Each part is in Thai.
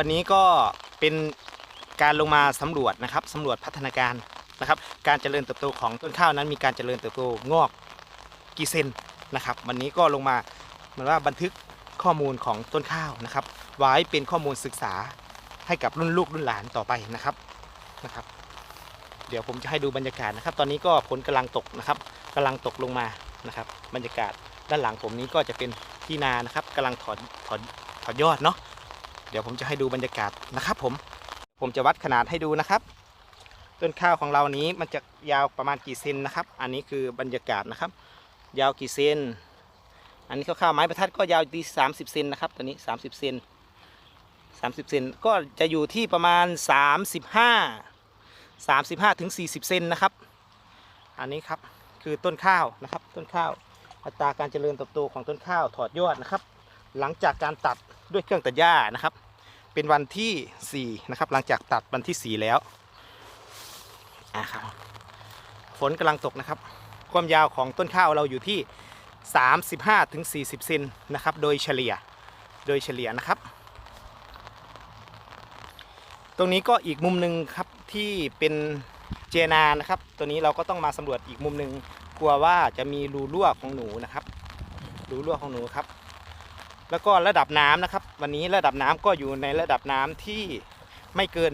วันนี้ก็เป็นการลงมาสำรวจนะครับสำรวจพัฒนาการนะครับ การเจริญเติบโตของต้นข้าวนั้น มีการเจริญเติบโตงอกกี่เซนนะครับ วันนี้ก็ลงมาเหมือนว่าบันทึกข้อมูลของต้นข้าวนะครับ ไว้เป็นข้อมูลศึกษาให้กับรุ่นลูกรุ่นหลานต่อไปนะครับนะครับ เดี๋ยวผมจะให้ดูบรรยากาศนะครับ ตอนนี้ก็ฝนกำลังตกนะครับกำลังตกลงมานะครับ บรรยากาศด้านหลังผมนี้ก็จะเป็นที่นานะครับกำลังถอนถอนถอนยอดเนาะ เดี๋ยวผมจะให้ดูบรรยากาศนะครับ ผม ผมจะวัดขนาดให้ดูนะครับ ต้นข้าวของเรานี้มันจะยาวประมาณกี่เซนนะครับ อันนี้คือบรรยากาศนะครับ ยาวกี่เซน อันนี้ข้าวไม้ประทัดก็ยาวดีสามสิบเซนนะครับ ตัวนี้สามสิบเซนสามสิบเซนก็จะอยู่ที่ประมาณสามสิบห้าสามสิบห้าถึงสี่สิบเซนนะครับ อันนี้ครับคือต้นข้าวนะครับ ต้นข้าวอัตราการเจริญเติบโตของต้นข้าวถอดยอดนะครับ หลังจากการตัดด้วยเครื่องตัดหญ้านะครับ เป็นวันที่4นะครับหลังจากตัดวันที่ 4 แล้วอะครับฝนกำลังตกนะครับ ความยาวของต้นข้าวเราอยู่ที่ 35ถึง40เซนนะครับโดยเฉลี่ยโดยเฉลี่ยนะครับ ตรงนี้ก็อีกมุมหนึ่งครับที่เป็นเจนานะครับ ตัวนี้เราก็ต้องมาสำรวจอีกมุมหนึ่งกลัวว่าจะมีรูรั่วของหนูนะครับรูรั่วของหนูครับ แล้วก็ระดับน้ำนะครับ วันนี้ระดับน้ำก็อยู่ในระดับน้ำที่ไม่เกิน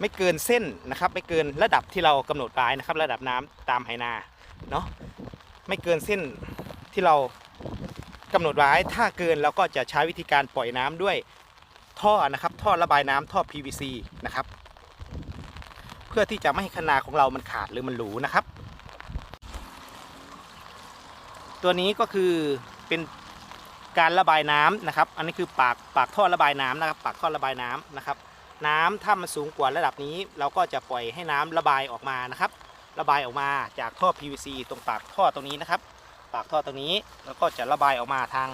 ไม่เกินเส้นนะครับ ไม่เกินระดับที่เรากำหนดไว้นะครับ ระดับน้ำตามไหนาเนาะไม่เกินเส้นที่เรากำหนดไว้ถ้าเกินเราก็จะใช้วิธีการปล่อยน้ำด้วยท่อนะครับ ท่อระบายน้ำท่อ PVC นะครับ เพื่อที่จะไม่ให้คะนาของเรามันขาดหรือมันหลูนะครับ ตัวนี้ก็คือเป็น การระบายน้ำนะครับ อันนี้คือปากปากท่อระบายน้ำนะครับ ปากท่อระบายน้ำนะครับ น้ำถ้ามันสูงกว่าระดับนี้ เราก็จะปล่อยให้น้ำระบายออกมานะครับ ระบายออกมาจากท่อ PVC ตรงปากท่อตรงนี้นะครับ ปากท่อตรงนี้แล้วก็จะระบายออกมาทาง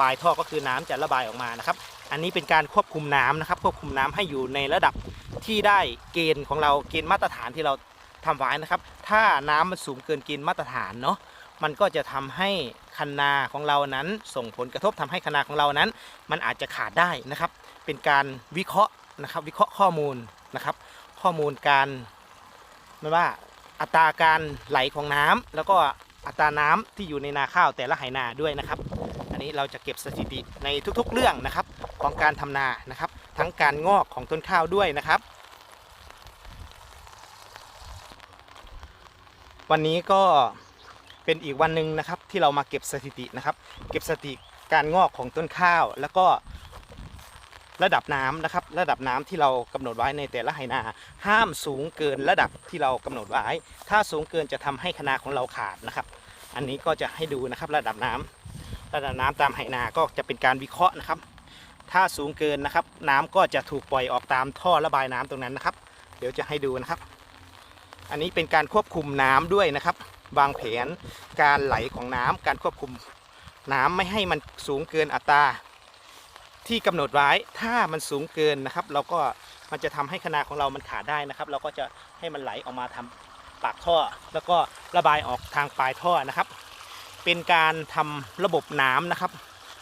ปลายท่อก็คือน้ำจะระบายออกมานะครับ อันนี้เป็นการควบคุมน้ำนะครับ ควบคุมน้ำให้อยู่ในระดับที่ได้เกณฑ์ของเราเกณฑ์มาตรฐานที่เราทำไว้นะครับ ถ้าน้ำมันสูงเกินเกณฑ์มาตรฐานเนาะมันก็จะทำให้คันนาของเรานั้น ส่งผลกระทบทำให้คันนาของเรานั้น มันอาจจะขาดได้นะครับ เป็นการวิเคราะห์นะครับ วิเคราะห์ข้อมูลนะครับ ข้อมูลการไม่ว่าอัตราการไหลของน้ำแล้วก็อัตราน้ำที่อยู่ในนาข้าวแต่ละไหนาด้วยนะครับ อันนี้เราจะเก็บสถิติในทุกๆเรื่องนะครับของการทำนานะครับ ทั้งการงอกของต้นข้าวด้วยนะครับ วันนี้ก็ เป็นอีกวันหนึ่งนะครับที่เรามาเก็บสถิตินะครับ เก็บสถิติการงอกของต้นข้าว แล้วก็ระดับน้ำนะครับ ระดับน้ำที่เรากำหนดไว้ในแต่ละไหนา ห้ามสูงเกินระดับที่เรากำหนดไว้ ถ้าสูงเกินจะทำให้คณาของเราขาดนะครับ อันนี้ก็จะให้ดูนะครับระดับน้ำระดับน้ำตามไหนาก็จะเป็นการวิเคราะห์นะครับ ถ้าสูงเกินนะครับ น้ำก็จะถูกปล่อยออกตามท่อระบายน้ำตรงนั้นนะครับ เดี๋ยวจะให้ดูนะครับ อันนี้เป็นการควบคุมน้ำด้วยนะครับ วางแผนการไหลของน้ำการควบคุมน้ำไม่ให้มันสูงเกินอัตราที่กำหนดไว้ถ้ามันสูงเกินนะครับ เราก็มันจะทำให้คณะของเรามันขาดได้นะครับ เราก็จะให้มันไหลออกมาทำปากท่อ แล้วก็ระบายออกทางปลายท่อนะครับ เป็นการทำระบบน้ำนะครับ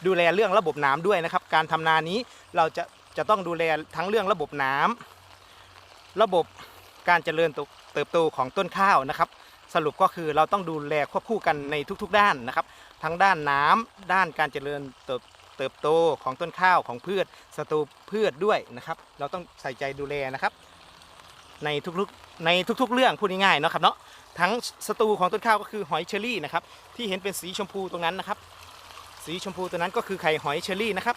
ดูแลเรื่องระบบน้ำด้วยนะครับ การทำนานี้เราจะจะต้องดูแลทั้งเรื่องระบบน้ำระบบการเจริญเติบโตของต้นข้าวนะครับ สรุปก็คือเราต้องดูแลควบคู่กันในทุกๆ ด้านนะครับ ทั้งด้านน้ำด้านการเจริญเติบเติบโตของต้นข้าวของพืชศัตรูพืชด้วยนะครับ เราต้องใส่ใจดูแลนะครับ ในทุกๆในทุกๆ เรื่องพูดง่ายๆเนาะครับเนาะทั้งศัตรูของต้นข้าวก็คือหอยเชอรี่นะครับที่เห็นเป็นสีชมพูตรงนั้นนะครับ สีชมพูตัวนั้นก็คือไข่หอยเชอรี่นะครับ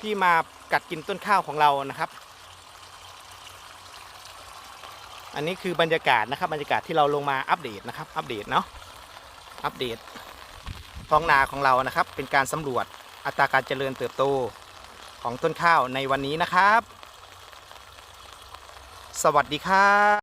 ที่มากัดกินต้นข้าวของเรานะครับ อันนี้คือบรรยากาศนะครับบรรยากาศที่เราลงมาอัปเดตนะครับอัปเดตเนาะอัปเดตท้องนาของเรานะครับ เป็นการสำรวจอัตราการเจริญเติบโตของต้นข้าวในวันนี้นะครับ สวัสดีครับ